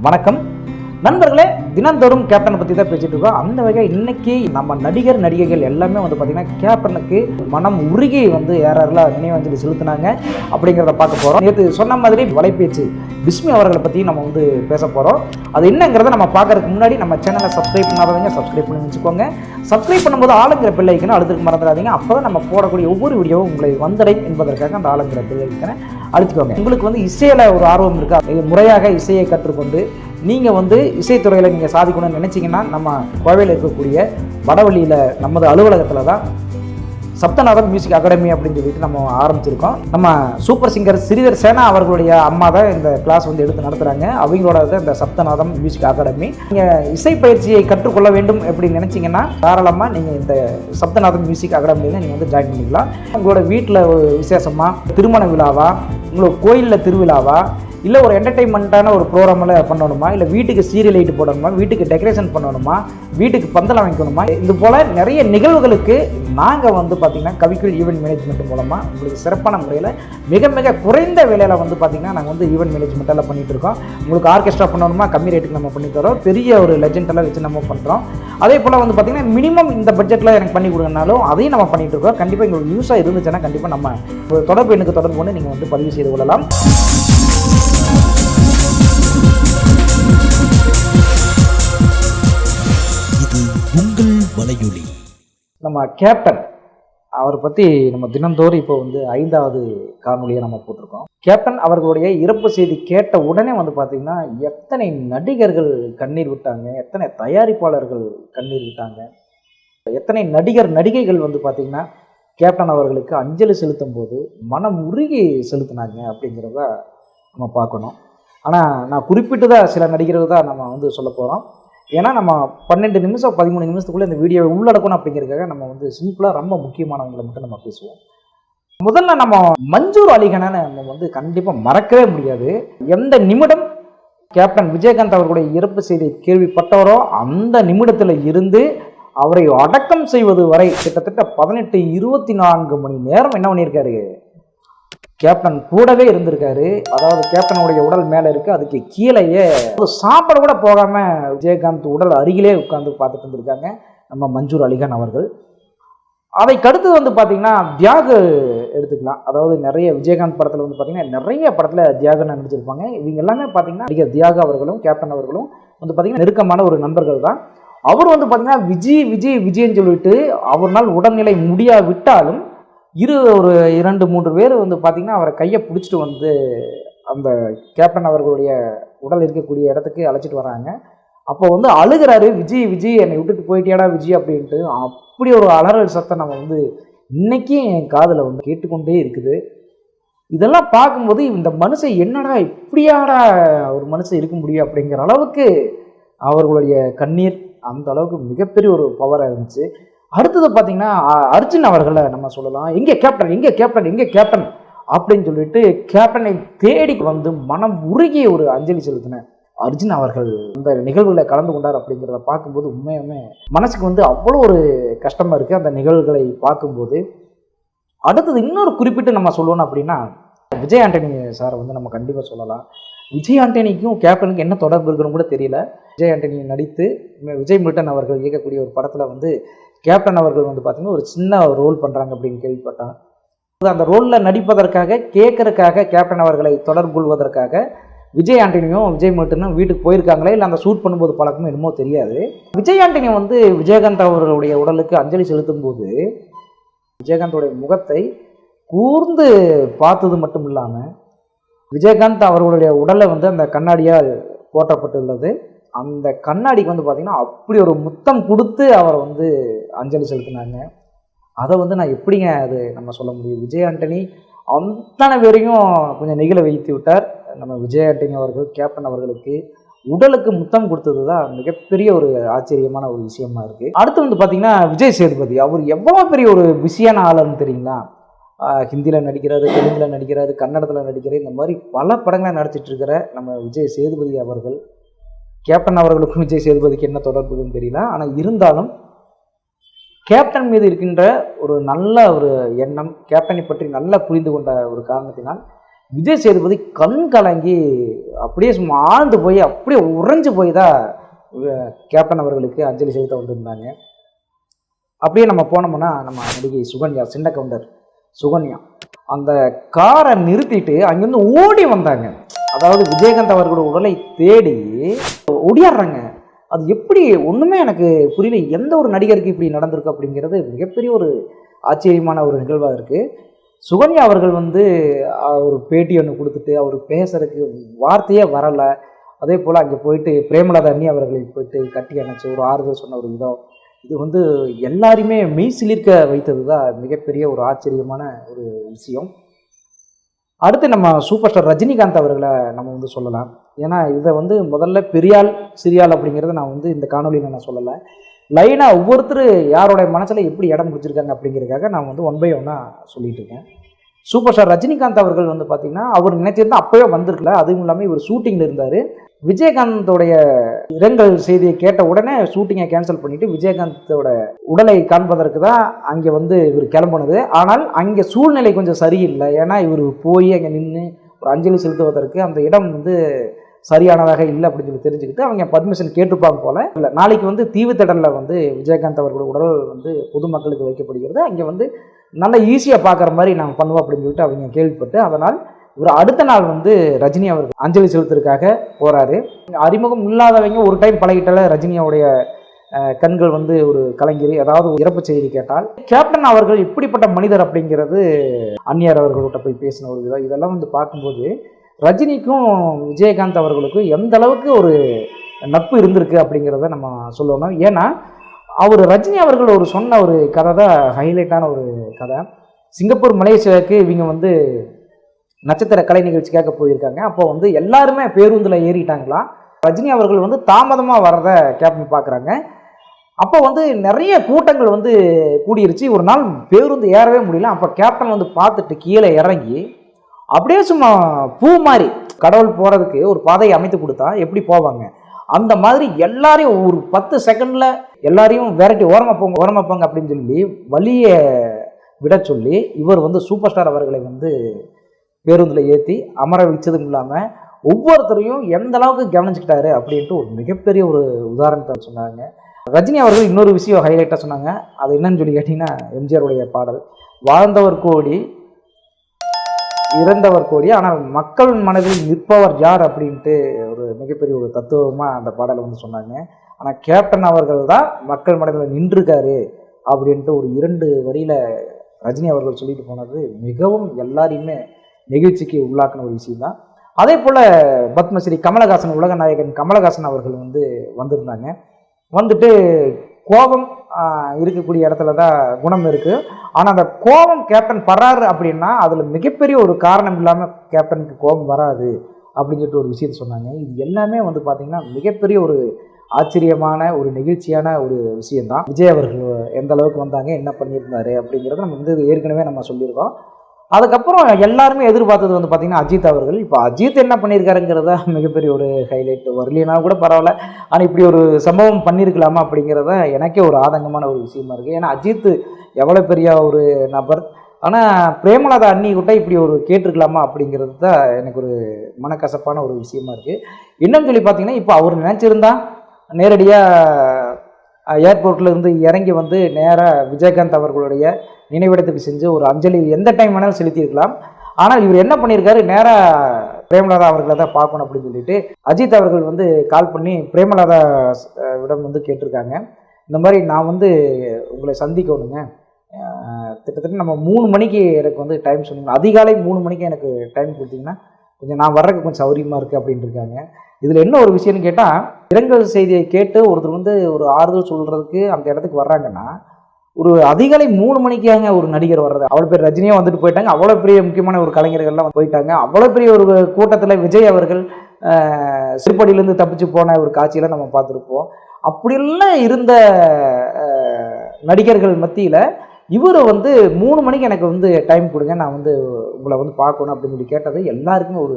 வணக்கம். நண்பர்களே தினந்தோறும் கேப்டனை பற்றி தான் பேசிட்டு இருக்கோம். அந்த வகை இன்னைக்கு நம்ம நடிகர் நடிகைகள் எல்லாமே வந்து பார்த்திங்கன்னா கேப்டனுக்கு மனம் உருகி வந்து யாரெல்லாம் நினைவஞ்சலி செலுத்தினாங்க அப்படிங்கிறத பார்க்க போகிறோம் நேற்று சொன்ன மாதிரி வலைபேச்சு பிஸ்மி அவர்களை பற்றி நம்ம வந்து பேச போகிறோம் அது என்னங்கிறத நம்ம பார்க்கறதுக்கு முன்னாடி நம்ம சேனலை சப்ஸ்கிரைப் பண்ணாதவங்க சப்ஸ்கிரைப் பண்ணி வச்சுக்கோங்க. சப்ஸ்கிரைப் பண்ணும்போது ஆளுங்கிற பிள்ளைக்குன்னு அழுத்துக்கு மறந்துடாதீங்க. அப்போ தான் நம்ம போடக்கூடிய ஒவ்வொரு வீடியோவும் உங்களை வந்தடையும் என்பதற்காக அந்த ஆளுங்கிற பிள்ளைக்குன்னு அழுத்திக்கோங்க. உங்களுக்கு வந்து இசையில் ஒரு ஆர்வம் இருக்கா? முறையாக இசையை கற்றுக்கொண்டு நீங்கள் வந்து இசைத்துறையில் நீங்கள் சாதிக்கணும்னு நினச்சிங்கன்னா நம்ம கோவையில் இருக்கக்கூடிய வடவழியில் நமது அலுவலகத்தில் தான் சப்தநாதன் மியூசிக் அகாடமி அப்படின்னு சொல்லிட்டு நம்ம ஆரம்பிச்சிருக்கோம். நம்ம சூப்பர் சிங்கர் ஸ்ரீதர் சேனா அவர்களுடைய அம்மா தான் இந்த கிளாஸ் வந்து எடுத்து நடத்துகிறாங்க அவங்களோட இந்த சப்தநாதம் மியூசிக் அகாடமி நீங்கள் இசை பயிற்சியை கற்றுக்கொள்ள வேண்டும் அப்படின்னு நினச்சிங்கன்னா தாராளமாக நீங்கள் இந்த சப்தநாதம் மியூசிக் அகாடமியில் நீங்கள் வந்து ஜாயின் பண்ணிக்கலாம். உங்களோட வீட்டில் ஒரு விசேஷமாக திருமண விழாவா உங்களோட கோயிலில் திருவிழாவா இல்லை ஒரு என்டர்டைன்மெண்ட்டான ஒரு ப்ரோக்ராமில் பண்ணணுமா? இல்லை வீட்டுக்கு சீரியல் லைட் போடணுமா? வீட்டுக்கு டெக்கரேஷன் பண்ணணுமா? வீட்டுக்கு பந்தல் வாங்கிக்கணுமா இது போல் நிறைய நிகழ்வுகளுக்கு நாங்கள் வந்து பார்த்திங்கன்னா கவிக்குள் ஈவெண்ட் மேனேஜ்மெண்ட் மூலமாக உங்களுக்கு சிறப்பான முறையில் மிக மிக குறைந்த விலையில் வந்து பார்த்திங்கன்னா நாங்கள் வந்து ஈவெண்ட் மேனேஜ்மெண்ட்டெல்லாம் பண்ணிகிட்டு இருக்கோம். உங்களுக்கு ஆர்கெஸ்ட்ரா பண்ணணுமா? கம்மி ரேட்டுக்கு நம்ம பண்ணி தரோம். பெரிய ஒரு லெஜெண்டெல்லாம் வச்சு நம்ம பண்ணுறோம் அதே போல் வந்து பார்த்திங்கன்னா மினிமம் இந்த பட்ஜெட்டில் எனக்கு பண்ணி கொடுங்கனாலும் அதையும் நம்ம பண்ணிகிட்டு இருக்கோம். கண்டிப்பாக எங்களுக்கு நியூஸாக இருந்துச்சுன்னா கண்டிப்பாக நம்ம ஒரு தொடர்பு எனக்கு தொடர்பு கொண்டு நீங்கள் வந்து பதிவு செய்து கொள்ளலாம். வலையொலி. நம்ம கேப்டன் அவரை பற்றி நம்ம தினந்தோறும் இப்போ வந்து ஐந்தாவது காணொலியை நம்ம போட்டிருக்கோம். கேப்டன் அவர்களுடைய இறப்பு செய்தி கேட்ட உடனே வந்து பார்த்திங்கன்னா எத்தனை நடிகர்கள் கண்ணீர் விட்டாங்க எத்தனை தயாரிப்பாளர்கள் கண்ணீர் விட்டாங்க எத்தனை நடிகர் நடிகைகள் வந்து பார்த்திங்கன்னா கேப்டன் அவர்களுக்கு அஞ்சலி செலுத்தும் போது மனம் உருகி செலுத்தினாங்க அப்படிங்கிறத நம்ம பார்க்கணும். ஆனால் நான் குறிப்பிட்டு தான் சில நடிகர்கள் தான் நம்ம வந்து சொல்ல போகிறோம் ஏன்னா நம்ம பன்னெண்டு நிமிஷம் பதிமூணு நிமிஷத்துக்குள்ளே இந்த வீடியோவை உள்ளடக்கணும் அப்படிங்கிறதுக்காக நம்ம வந்து சிம்பிளாக ரொம்ப முக்கியமானவங்களை மட்டும் நம்ம பேசுவோம். முதல்ல நம்ம மஞ்சூர் அலிகனை நம்ம வந்து கண்டிப்பாக மறக்கவே முடியாது. எந்த நிமிடம் கேப்டன் விஜயகாந்த் அவர்களுடைய இறப்பு செய்தி கேள்விப்பட்டவரோ அந்த நிமிடத்தில் இருந்து அவரை அடக்கம் செய்வது வரை கிட்டத்தட்ட பதினெட்டு இருபத்தி நான்கு மணி நேரம் என்ன பண்ணியிருக்காரு? கேப்டன் கூடவே இருந்திருக்காரு. அதாவது கேப்டனுடைய உடல் மேலே இருக்கு. அதுக்கு கீழேயே ஒரு சாப்பாடு கூட போகாம விஜயகாந்த் உடல் அருகிலே உட்கார்ந்து பார்த்துட்டு இருந்திருக்காங்க. நம்ம மஞ்சூர் அலிகான் அவர்கள். அதை கடுத்து வந்து பார்த்தீங்கன்னா தியாகு எடுத்துக்கலாம். அதாவது நிறைய விஜயகாந்த் படத்தில் வந்து பார்த்தீங்கன்னா நிறைய படத்தில் தியாகன் நடிச்சிருப்பாங்க. இவங்க எல்லாமே பார்த்தீங்கன்னா நடிகர் தியாக அவர்களும் கேப்டன் அவர்களும் வந்து பார்த்தீங்கன்னா நெருக்கமான ஒரு நண்பர்கள் தான். அவர் வந்து பார்த்தீங்கன்னா விஜய் விஜய் விஜய்ன்னு சொல்லிட்டு அவர்னால் உடல்நிலை முடியாவிட்டாலும் இரு ஒரு இரண்டு மூன்று பேர் வந்து பார்த்திங்கன்னா அவரை கையை பிடிச்சிட்டு வந்து அந்த கேப்டன் அவர்களுடைய உடல் இருக்கக்கூடிய இடத்துக்கு அழைச்சிட்டு வராங்க. அப்போ வந்து அழுகிறாரு விஜய் விஜய் என்னை விட்டுட்டு போயிட்டியாடா விஜய்? அப்படின்ட்டு அப்படி ஒரு அலறல் சத்தம் நம்ம வந்து இன்றைக்கும் என் காதில் வந்து கேட்டுக்கொண்டே இருக்குது. இதெல்லாம் பார்க்கும்போது இந்த மனுஷன் என்னடா இப்படியாடா ஒரு மனுஷன் இருக்க முடியும் அப்படிங்கிற அளவுக்கு அவர்களுடைய கண்ணீர் அந்த அளவுக்கு மிகப்பெரிய ஒரு பவராக இருந்துச்சு. அடுத்தது பார்த்தீங்கன்னா அர்ஜுன் அவர்களை நம்ம சொல்லலாம். எங்கே கேப்டன் எங்கே கேப்டன் எங்கே கேப்டன் அப்படின்னு சொல்லிட்டு கேப்டனை தேடி வந்து மனம் உருகிய ஒரு அஞ்சலி செலுத்தின அர்ஜுன் அவர்கள் இந்த நிகழ்வுகளை கலந்து கொண்டார் அப்படிங்கிறத பார்க்கும்போது உண்மையுமே மனசுக்கு வந்து அவ்வளோ ஒரு கஷ்டமாக இருக்குது அந்த நிகழ்வுகளை பார்க்கும்போது. அடுத்தது இன்னொரு குறிப்பிட்டு நம்ம சொல்லணும் அப்படின்னா விஜய் ஆண்டனி சாரை வந்து நம்ம கண்டிப்பாக சொல்லலாம். விஜய் ஆண்டனிக்கும் கேப்டனுக்கும் என்ன தொடர்பு இருக்குன்னு கூட தெரியல. விஜய் ஆண்டனி நடித்து விஜய் மில்டன் அவர்கள் இயக்கக்கூடிய ஒரு படத்தில் வந்து கேப்டன் அவர்கள் வந்து பார்த்திங்கன்னா ஒரு சின்ன ரோல் பண்ணுறாங்க அப்படின்னு கேள்விப்பட்டான். அந்த ரோலில் நடிப்பதற்காக கேட்கறதுக்காக கேப்டன் அவர்களை தொடர்பு கொள்வதற்காக விஜய் ஆண்டனியும் விஜய் மட்டும் வீட்டுக்கு போயிருக்காங்களே? இல்லை அந்த ஷூட் பண்ணும்போது பழக்கமும் என்னமோ தெரியாது. விஜய் ஆண்டனி வந்து விஜயகாந்த் அவர்களுடைய உடலுக்கு அஞ்சலி செலுத்தும் போது விஜயகாந்தோடைய முகத்தை கூர்ந்து பார்த்தது மட்டும் இல்லாமல் விஜயகாந்த் அவர்களுடைய உடலை வந்து அந்த கண்ணாடியால் போட்டப்பட்டுள்ளது அந்த கண்ணாடிக்கு வந்து பார்த்திங்கன்னா அப்படி ஒரு முத்தம் கொடுத்து அவரை வந்து அஞ்சலி செலுத்தினாங்க. அதை வந்து நான் எப்படிங்க அது நம்ம சொல்ல முடியும்? விஜய் ஆண்டனி அத்தனை பேரையும் கொஞ்சம் நெகிழ வைத்து விட்டார். நம்ம விஜய் ஆண்டனி அவர்கள் கேப்டன் அவர்களுக்கு உடலுக்கு முத்தம் கொடுத்தது தான் மிகப்பெரிய ஒரு ஆச்சரியமான ஒரு விஷயமா இருக்கு. அடுத்து வந்து பார்த்தீங்கன்னா விஜய் சேதுபதி. அவர் எவ்வளோ பெரிய ஒரு பிஸியான ஆளுன்னு தெரியுங்களா? ஹிந்தியில் நடிக்கிறாரு தெலுங்கில் நடிக்கிறாரு கன்னடத்தில் நடிக்கிறார் இந்த மாதிரி பல படங்களை நடிச்சிட்டு இருக்கிற நம்ம விஜய் சேதுபதி அவர்கள் கேப்டன் அவர்களுக்கும் விஜய் சேதுபதிக்கு என்ன தொடர்புன்னு தெரியல. ஆனால் இருந்தாலும் கேப்டன் மீது இருக்கின்ற ஒரு நல்ல ஒரு எண்ணம் கேப்டனை பற்றி நல்லா புரிந்து கொண்ட ஒரு காரணத்தினால் விஜய் சேதுபதி கண் கலங்கி அப்படியே சும்மா ஆழ்ந்து போய் அப்படியே உறைஞ்சு போய் தான் கேப்டன் அவர்களுக்கு அஞ்சலி செலுத்த வந்திருந்தாங்க. அப்படியே நம்ம போனோம்னா நம்ம நடிகை சுகன்யா சின்ன கவுண்டர் சுகன்யா அந்த காரை நிறுத்திட்டு அங்கேருந்து ஓடி வந்தாங்க. அதாவது விஜயகாந்த் அவர்களோட உடலை தேடி ஒடியாடுறாங்க அது எப்படி ஒன்றுமே எனக்கு புரியல. எந்த ஒரு நடிகருக்கு இப்படி நடந்திருக்கு அப்படிங்கிறது மிகப்பெரிய ஒரு ஆச்சரியமான ஒரு நிகழ்வாக இருக்குது சுகன்யா அவர்கள் வந்து ஒரு பேட்டி ஒன்று கொடுத்துட்டு அவர் பேசுறதுக்கு வார்த்தையே வரலை. அதே போல் அங்கே போயிட்டு பிரேமலதா அண்ணி அவர்களை போயிட்டு கட்டி அணைச்சி ஒரு ஆறுதல் சொன்ன ஒரு விதம். இது வந்து எல்லாருமே மெய் சிலிர்க்க வைத்தது தான் மிகப்பெரிய ஒரு ஆச்சரியமான ஒரு விஷயம். அடுத்து நம்ம சூப்பர் ஸ்டார் ரஜினிகாந்த் அவர்களை நம்ம வந்து சொல்லலாம். ஏன்னா இதை வந்து முதல்ல பெரியாள் சிறியாள் அப்படிங்கிறத நான் வந்து இந்த காணொலியில் நான் சொல்லலை. லைனாக ஒவ்வொருத்தர் யாருடைய மனசில் எப்படி இடம் பிடிச்சிருக்காங்க அப்படிங்கிறதுக்காக நான் வந்து ஒன் பை ஒன்னாக சொல்லிட்டு இருக்கேன். சூப்பர் ஸ்டார் ரஜினிகாந்த் அவர்கள் வந்து பார்த்தீங்கன்னா அவர் நினைச்சிருந்தா அப்போவே வந்திருக்கல. அதுவும் இல்லாமல் இவர் ஷூட்டிங்கில் இருந்தார். விஜயகாந்தோடைய இரங்கல் செய்தியை கேட்ட உடனே ஷூட்டிங்கை கேன்சல் பண்ணிட்டு விஜயகாந்தோட உடலை காண்பதற்கு தான் அங்கே வந்து இவர் கிளம்புனது. ஆனால் அங்கே சூழ்நிலை கொஞ்சம் சரியில்லை. ஏன்னா இவர் போய் அங்கே நின்று ஒரு அஞ்சலி செலுத்துவதற்கு அந்த இடம் வந்து சரியானதாக இல்லை அப்படின்னு சொல்லி தெரிஞ்சுக்கிட்டு அவங்க பர்மிஷன் கேட்டுப்பாங்க போல. இல்லை நாளைக்கு வந்து தீவுத்திடலில் வந்து விஜயகாந்த் அவர்களோட உடல் வந்து பொதுமக்களுக்கு வைக்கப்படுகிறது. அங்கே வந்து நல்லா ஈஸியாக பார்க்குற மாதிரி நாங்கள் பண்ணுவோம் அப்படின்னு சொல்லிட்டு அவங்க கேள்விப்பட்டு அதனால் இவர் அடுத்த நாள் வந்து ரஜினி அவர்கள் அஞ்சலி செலுத்துறதுக்காக போகிறாரு அறிமுகம் இல்லாதவங்க ஒரு டைம் பழகிட்டால ரஜினியோடைய கண்கள் வந்து ஒரு கலைஞரி ஏதாவது ஒரு இறப்பு செய்தி கேட்டால் கேப்டன் அவர்கள் இப்படிப்பட்ட மனிதர் அப்படிங்கிறது அந்நியார் அவர்கள்ட்ட போய் பேசின ஒரு விதம். இதெல்லாம் வந்து பார்க்கும்போது ரஜினிக்கும் விஜயகாந்த் அவர்களுக்கும் எந்த அளவுக்கு ஒரு நட்பு இருந்திருக்கு அப்படிங்கிறத நம்ம சொல்லணும். ஏன்னா அவர் ரஜினி அவர்கள் ஒரு சொன்ன ஒரு கதை தான் ஹைலைட்டான ஒரு கதை. சிங்கப்பூர் மலேசியாவுக்கு இவங்க வந்து நட்சத்திர கலை நிகழ்ச்சிக்காக போயிருக்காங்க. அப்போ வந்து எல்லாருமே பேருந்தில் ஏறிட்டாங்களாம் ரஜினி அவர்கள் வந்து தாமதமாக வர்றத கேப்டன் பார்க்குறாங்க அப்போ வந்து நிறைய கூட்டங்கள் வந்து கூடிருச்சு. ஒரு நாள் பேருந்து ஏறவே முடியல. அப்போ கேப்டன் வந்து பார்த்துட்டு கீழே இறங்கி அப்படியே சும்மா பூ மாதிரி கடவுள் போகிறதுக்கு ஒரு பாதையை அமைத்து கொடுத்தா எப்படி போவாங்க? அந்த மாதிரி எல்லாரையும் ஒரு பத்து செகண்டில் எல்லாரையும் வெரைட்டி ஓரமாக போங்க ஓரமாக போங்க அப்படின்னு சொல்லி வழியை விட சொல்லி இவர் வந்து சூப்பர் ஸ்டார் அவர்களை வந்து பேருந்தில் ஏற்றி அமர வச்சதும் இல்லாமல் ஒவ்வொருத்தரையும் எந்த அளவுக்கு கவனிச்சுக்கிட்டாரு அப்படின்ட்டு ஒரு மிகப்பெரிய ஒரு உதாரணத்தை சொன்னாங்க. ரஜினி அவர்கள் இன்னொரு விஷயம் ஹைலைட்டாக சொன்னாங்க. அது என்னன்னு சொல்லி கேட்டிங்கன்னா எம்ஜிஆருடைய பாடல். வாழ்ந்தவர் கோடி இறந்தவர் கோடி ஆனால் மக்கள் மனதில் நிற்பவர் யார் அப்படின்ட்டு ஒரு மிகப்பெரிய ஒரு தத்துவமாக அந்த பாடலை வந்து சொன்னாங்க. ஆனால் கேப்டன் அவர்கள் தான் மக்கள் மனதில் நின்றுருக்காரு அப்படின்ட்டு ஒரு இரண்டு வரியில் ரஜினி அவர்கள் சொல்லிட்டு போனது மிகவும் எல்லாரையுமே நெகிழ்ச்சிக்கு உள்ளாக்கின ஒரு விஷயம் தான் அதே போல் பத்மஸ்ரீ கமலஹாசன் உலக நாயகன் கமலஹாசன் அவர்கள் வந்து வந்திருந்தாங்க. வந்துட்டு கோபம் இருக்கக்கூடிய இடத்துல தான் குணம் இருக்குது ஆனால் அந்த கோபம் கேப்டன் படுறாரு அப்படின்னா அதில் மிகப்பெரிய ஒரு காரணம் இல்லாமல் கேப்டனுக்கு கோபம் வராது அப்படின்னு சொல்லிட்டு ஒரு விஷயத்த சொன்னாங்க. இது எல்லாமே வந்து பார்த்திங்கன்னா மிகப்பெரிய ஒரு ஆச்சரியமான ஒரு நெகிழ்ச்சியான ஒரு விஷயம்தான். விஜய் அவர்கள் எந்த அளவுக்கு வந்தாங்க என்ன பண்ணியிருந்தாரு அப்படிங்கிறத நம்ம வந்து ஏற்கனவே நம்ம சொல்லியிருக்கோம். அதுக்கப்புறம் எல்லாருமே எதிர்பார்த்தது வந்து பார்த்திங்கன்னா அஜித் அவர்கள். இப்போ அஜித் என்ன பண்ணியிருக்காருங்கிறத மிகப்பெரிய ஒரு ஹைலைட் வரலினா கூட பரவாயில்ல. ஆனால் இப்படி ஒரு சம்பவம் பண்ணியிருக்கலாமா அப்படிங்கிறத எனக்கே ஒரு ஆதங்கமான ஒரு விஷயமா இருக்குது ஏன்னா அஜித் எவ்வளோ பெரிய ஒரு நபர். ஆனால் பிரேமலதா அண்ணி கிட்ட இப்படி ஒரு கேட்டிருக்கலாமா அப்படிங்கிறது தான் எனக்கு ஒரு மனக்கசப்பான ஒரு விஷயமா இருக்குது இன்னும் சொல்லி பார்த்தீங்கன்னா இப்போ அவர் நினச்சிருந்தா நேரடியாக ஏர்போர்ட்லேருந்து இறங்கி வந்து நேராக விஜயகாந்த் அவர்களுடைய நினைவிடத்துக்கு செஞ்சு ஒரு அஞ்சலி எந்த டைம் வேணாலும் செலுத்தியிருக்கலாம். ஆனால் இவர் என்ன பண்ணியிருக்காரு? நேராக பிரேமலதா அவர்களை தான் பார்க்கணும் அப்படின்னு சொல்லிட்டு அஜித் அவர்கள் வந்து கால் பண்ணி பிரேமலதா விடம் வந்து கேட்டிருக்காங்க. இந்த மாதிரி நான் வந்து உங்களை சந்திக்கணுங்க. கிட்டத்தட்ட நம்ம மூணு மணிக்கு எனக்கு வந்து டைம் சொன்னீங்க. அதிகாலை மூணு மணிக்கு எனக்கு டைம் கொடுத்தீங்கன்னா கொஞ்சம் நான் வர்றதுக்கு கொஞ்சம் சௌரியமாக இருக்குது அப்படின்ட்டு இருக்காங்க. இதில் என்ன ஒரு விஷயம்னு கேட்டால் இரங்கல் செய்தியை கேட்டு ஒருத்தர் வந்து ஒரு ஆறுதல் சொல்கிறதுக்கு அந்த இடத்துக்கு வர்றாங்கன்னா ஒரு அதிகாலை மூணு மணிக்காங்க ஒரு நடிகர் வர்றது? அவ்வளோ பேர் ரஜினியாக வந்துட்டு போயிட்டாங்க. அவ்வளோ பெரிய முக்கியமான ஒரு கலைஞர்கள்லாம் போயிட்டாங்க. அவ்வளோ பெரிய ஒரு கூட்டத்தில் விஜய் அவர்கள் சிறுபடியிலேருந்து தப்பிச்சு போன ஒரு காட்சியெல்லாம் நம்ம பார்த்துருப்போம். அப்படியெல்லாம் இருந்த நடிகர்கள் மத்தியில் இவர் வந்து மூணு மணிக்கு எனக்கு வந்து டைம் கொடுங்க நான் வந்து உங்களை வந்து பார்க்கணும் அப்படின்னு சொல்லி கேட்டது எல்லாருக்குமே ஒரு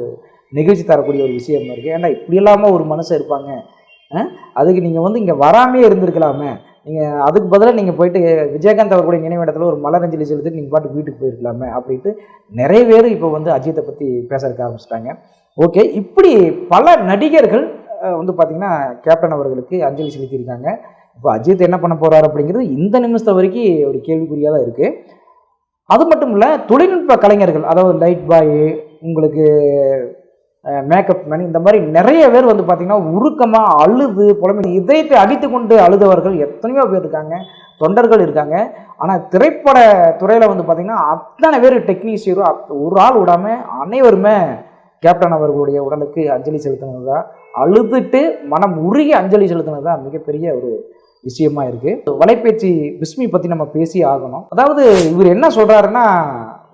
நிகழ்ச்சி தரக்கூடிய ஒரு விஷயமா இருக்குது ஏன்னா இப்படி இல்லாமல் ஒரு மனுஷன் இருப்பாங்க? அதுக்கு நீங்கள் வந்து இங்கே வராமே இருந்திருக்கலாமே. நீங்கள் அதுக்கு பதிலாக நீங்கள் போயிட்டு விஜயகாந்த் அவர்களுடைய நினைவிடத்தில் ஒரு மலரஞ்சலி செலுத்திட்டு நீங்கள் பாட்டு வீட்டுக்கு போயிருக்கலாமே அப்படின்ட்டு நிறைய பேர் இப்போ வந்து அஜித்தை பற்றி பேசறதுக்கு ஆரம்பிச்சிட்டாங்க. ஓகே இப்படி பல நடிகர்கள் வந்து பார்த்திங்கன்னா கேப்டன் அவர்களுக்கு அஞ்சலி செலுத்தியிருக்காங்க. இப்போ அஜித் என்ன பண்ண போகிறார் அப்படிங்கிறது இந்த நிமிஷம் வரைக்கும் ஒரு கேள்விக்குறியாக தான் இருக்குது அது மட்டும் இல்லை தொழில்நுட்ப கலைஞர்கள் அதாவது லைட் பாய் உங்களுக்கு மேக்கப் மேன் இந்த மாதிரி நிறைய பேர் வந்து பார்த்திங்கன்னா உருக்கமாக அழுது புலம்பி இதயத்தை அடித்து கொண்டு அழுதவர்கள் எத்தனையோ பேர் இருக்காங்க தொண்டர்கள் இருக்காங்க. ஆனால் திரைப்பட துறையில் வந்து பார்த்திங்கன்னா அத்தனை பேர் டெக்னீஷியரும் ஒரு ஆள் விடாமல் அனைவருமே கேப்டன் அவர்களுடைய உடலுக்கு அஞ்சலி செலுத்தினது தான் அழுதுட்டு மனம் உருகி அஞ்சலி செலுத்தினது தான் மிகப்பெரிய ஒரு விஷயமா இருக்குது வலைபேச்சு பிஸ்மி பற்றி நம்ம பேசி ஆகணும். அதாவது இவர் என்ன சொல்கிறாருன்னா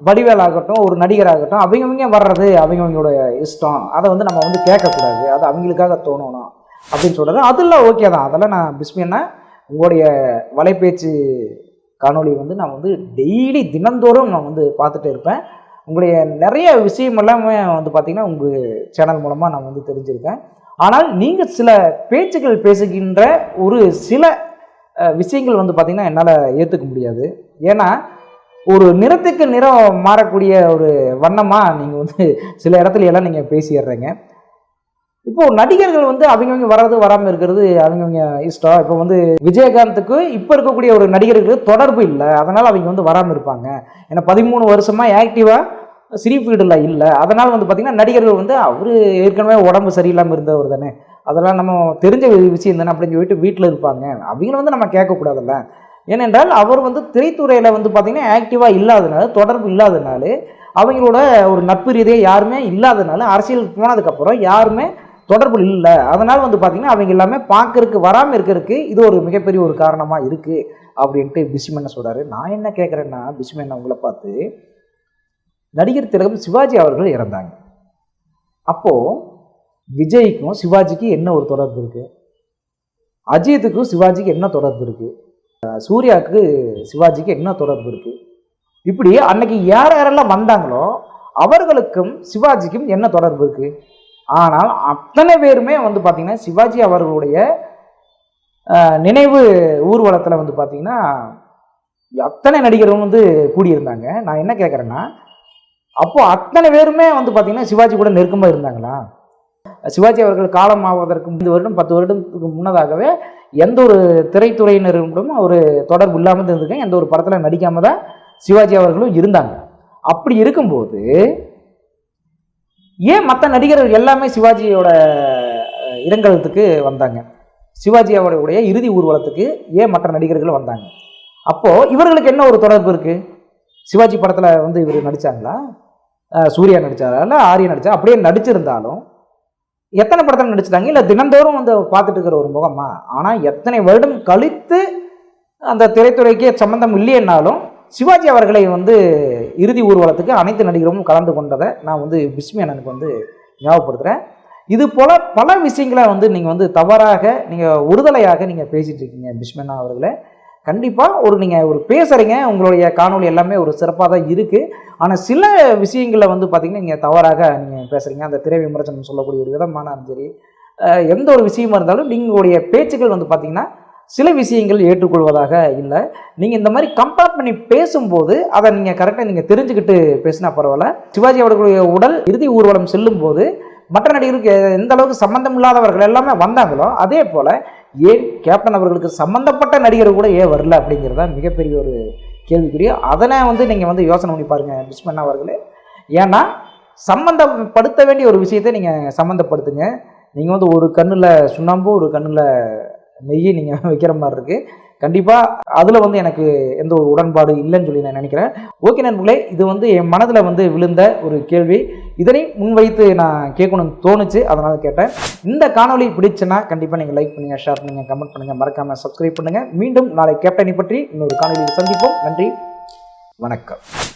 வடிவேல் ஆகட்டும் ஒரு நடிகர் ஆகட்டும் அவங்கவங்க வர்றது அவங்கவங்களோட இஷ்டம். அதை வந்து நம்ம வந்து கேட்கக்கூடாது. அது அவங்களுக்காக தோணணும் அப்படின்னு சொல்கிறது அதெல்லாம் ஓகே தான். அதெல்லாம் நான் பிஸ்மின்னா உங்களுடைய வலைபேச்சு காணொலி வந்து நான் வந்து டெய்லி தினந்தோறும் நான் வந்து பார்த்துட்டு இருப்பேன். உங்களுடைய நிறைய விஷயம் எல்லாமே வந்து பார்த்திங்கன்னா உங்கள் சேனல் மூலமாக நான் வந்து தெரிஞ்சிருக்கேன். ஆனால் நீங்கள் சில பேச்சுக்கள் பேசுகின்ற ஒரு சில விஷயங்கள் வந்து பார்த்திங்கன்னா என்னால் ஏற்றுக்க முடியாது. ஏன்னா ஒரு நிறத்துக்கு நிறம் மாறக்கூடிய ஒரு வண்ணமாக நீங்கள் வந்து சில இடத்துல எல்லாம் நீங்கள் பேசிடுறீங்க. இப்போ நடிகர்கள் வந்து அவங்கவங்க வர்றது வராமல் இருக்கிறது அவங்கவங்க இஷ்டம். இப்போ வந்து விஜயகாந்துக்கு இப்போ இருக்கக்கூடிய ஒரு நடிகர்களுக்கு தொடர்பு இல்லை. அதனால் அவங்க வந்து வராமல் இருப்பாங்க. ஏன்னா பதிமூணு வருஷமாக ஆக்டிவாக சிரி ஃபீல்டில் இல்லை. அதனால் வந்து பார்த்திங்கன்னா நடிகர்கள் வந்து அவர் ஏற்கனவே உடம்பு சரியில்லாமல் இருந்தவர் தானே. அதெல்லாம் நம்ம தெரிஞ்ச விஷயம் தானே அப்படின்னு சொல்லிட்டு வீட்டில் இருப்பாங்க. அவங்கள வந்து நம்ம கேட்கக்கூடாதுல்ல. ஏனென்றால் அவர் வந்து திரைத்துறையில் வந்து பார்த்திங்கன்னா ஆக்டிவாக இல்லாதனால தொடர்பு இல்லாதனால அவங்களோட ஒரு நட்பு ரீதியாக யாருமே இல்லாதனால அரசியலுக்கு போனதுக்கப்புறம் யாருமே தொடர்பு இல்லை. அதனால் வந்து பார்த்திங்கன்னா அவங்க எல்லாமே பார்க்கறக்கு வராமல் இருக்கிறதுக்கு இது ஒரு மிகப்பெரிய ஒரு காரணமாக இருக்குது அப்படின்ட்டு பிஸ்மண்ண சொல்கிறாரு நான் என்ன கேட்குறேன்னா பிஸ்மண்ண உங்களை பார்த்து நடிகர் திலகம் சிவாஜி அவர்கள் இறந்தாங்க. அப்போது விஜய்க்கும் சிவாஜிக்கு என்ன ஒரு தொடர்பு இருக்குது அஜித்துக்கும் சிவாஜிக்கு என்ன தொடர்பு இருக்குது சூர்யாவுக்கு சிவாஜிக்கு என்ன தொடர்பு இருக்குது இப்படி அன்னைக்கு யார் யாரெல்லாம் வந்தாங்களோ அவர்களுக்கும் சிவாஜிக்கும் என்ன தொடர்பு இருக்குது ஆனால் அத்தனை பேருமே வந்து பார்த்திங்கன்னா சிவாஜி அவர்களுடைய நினைவு ஊர்வலத்தில் வந்து பார்த்திங்கன்னா அத்தனை நடிகரும் வந்து கூடியிருந்தாங்க. நான் என்ன கேட்குறேன்னா அப்போது அத்தனை பேருமே வந்து பார்த்திங்கன்னா சிவாஜி கூட நெருக்கமாக இருந்தாங்களா? சிவாஜி அவர்கள் காலம் ஆவதற்கு ஐந்து வருடம் பத்து வருடத்துக்கு முன்னதாகவே எந்த ஒரு திரைத்துறையினரும் ஒரு தொடர்பு இல்லாமல் இருந்திருக்காங்க. எந்த ஒரு படத்தில் நடிக்காமல் தான் சிவாஜி அவர்களும் இருந்தாங்க. அப்படி இருக்கும்போது ஏன் மற்ற நடிகர்கள் எல்லாமே சிவாஜியோட இரங்கலத்துக்கு வந்தாங்க? சிவாஜி அவருடைய இறுதி ஊர்வலத்துக்கு ஏன் மற்ற நடிகர்கள் வந்தாங்க? அப்போது இவர்களுக்கு என்ன ஒரு தொடர்பு இருக்குது சிவாஜி படத்தில் வந்து இவர் நடித்தாங்களா சூர்யா நடித்தாரா இல்லை ஆரியா நடித்தா அப்படியே நடிச்சிருந்தாலும் எத்தனை படத்தில் நடிச்சிட்டாங்க? இல்லை தினந்தோறும் வந்து பார்த்துட்டு இருக்கிற ஒரு முகமா? ஆனால் எத்தனை வருடம் கழித்து அந்த திரைத்துறைக்கே சம்மந்தம் இல்லையென்னாலும் சிவாஜி அவர்களை வந்து இறுதி ஊர்வலத்துக்கு அனைத்து நடிகரும் கலந்து கொண்டதை நான் வந்து விஸ்மி அண்ணனுக்கு வந்து ஞாபகப்படுத்துகிறேன் இது போல் பல விஷயங்களை வந்து நீங்கள் வந்து தவறாக நீங்கள் ஒருதலையாக நீங்கள் பேசிகிட்டு இருக்கீங்க பிஸ்மண்ணா அவர்களை. கண்டிப்பாக ஒரு நீங்கள் ஒரு பேசுகிறீங்க உங்களுடைய காணொளி எல்லாமே ஒரு சிறப்பாக தான் இருக்குது ஆனால் சில விஷயங்களில் வந்து பார்த்திங்கன்னா நீங்கள் தவறாக நீங்கள் பேசுகிறீங்க அந்த திரை விமர்சனம் சொல்லக்கூடிய ஒரு விதமான சரி எந்த ஒரு விஷயமா இருந்தாலும் நீங்களுடைய பேச்சுக்கள் வந்து பார்த்திங்கன்னா சில விஷயங்கள் ஏற்றுக்கொள்வதாக இல்லை. நீங்கள் இந்த மாதிரி கம்பேர் பண்ணி பேசும்போது அதை நீங்கள் கரெக்டாக நீங்கள் தெரிஞ்சுக்கிட்டு பேசினா பரவாயில்ல. சிவாஜி அவர்களுடைய உடல் இறுதி ஊர்வலம் செல்லும்போது மற்ற நடிகருக்கு எந்த அளவுக்கு சம்மந்தம் இல்லாதவர்கள் எல்லாமே வந்தாங்களோ அதே போல் ஏன் கேப்டன் அவர்களுக்கு சம்மந்தப்பட்ட நடிகர் கூட ஏன் வரல அப்படிங்கிறது தான் மிகப்பெரிய ஒரு கேள்விக்குரிய அதனை வந்து நீங்கள் வந்து யோசனை பண்ணி பாருங்கள் பிஸ்மண்ணா அவர்களே. ஏன்னா சம்மந்தப்படுத்த வேண்டிய ஒரு விஷயத்தை நீங்கள் சம்மந்தப்படுத்துங்க நீங்கள் வந்து ஒரு கண்ணில் சுண்ணாம்பு ஒரு கண்ணில் நெய்யை நீங்கள் வைக்கிற மாதிரி இருக்குது கண்டிப்பாக அதில் வந்து எனக்கு எந்த ஒரு உடன்பாடு இல்லைன்னு சொல்லி நான் நினைக்கிறேன். ஓகே நண்பர்களே இது வந்து என் மனதில் வந்து விழுந்த ஒரு கேள்வி. இதனை முன்வைத்து நான் கேட்கணும்னு தோணுச்சு அதனால் கேட்டேன். இந்த காணொளி பிடிச்சுன்னா கண்டிப்பாக நீங்கள் லைக் பண்ணுங்கள் ஷேர் பண்ணுங்கள் கமெண்ட் பண்ணுங்கள் மறக்காமல் சப்ஸ்கிரைப் பண்ணுங்கள் மீண்டும் நாளை கேப்டனை பற்றி இன்னொரு காணொலியில் சந்திப்போம். நன்றி வணக்கம்.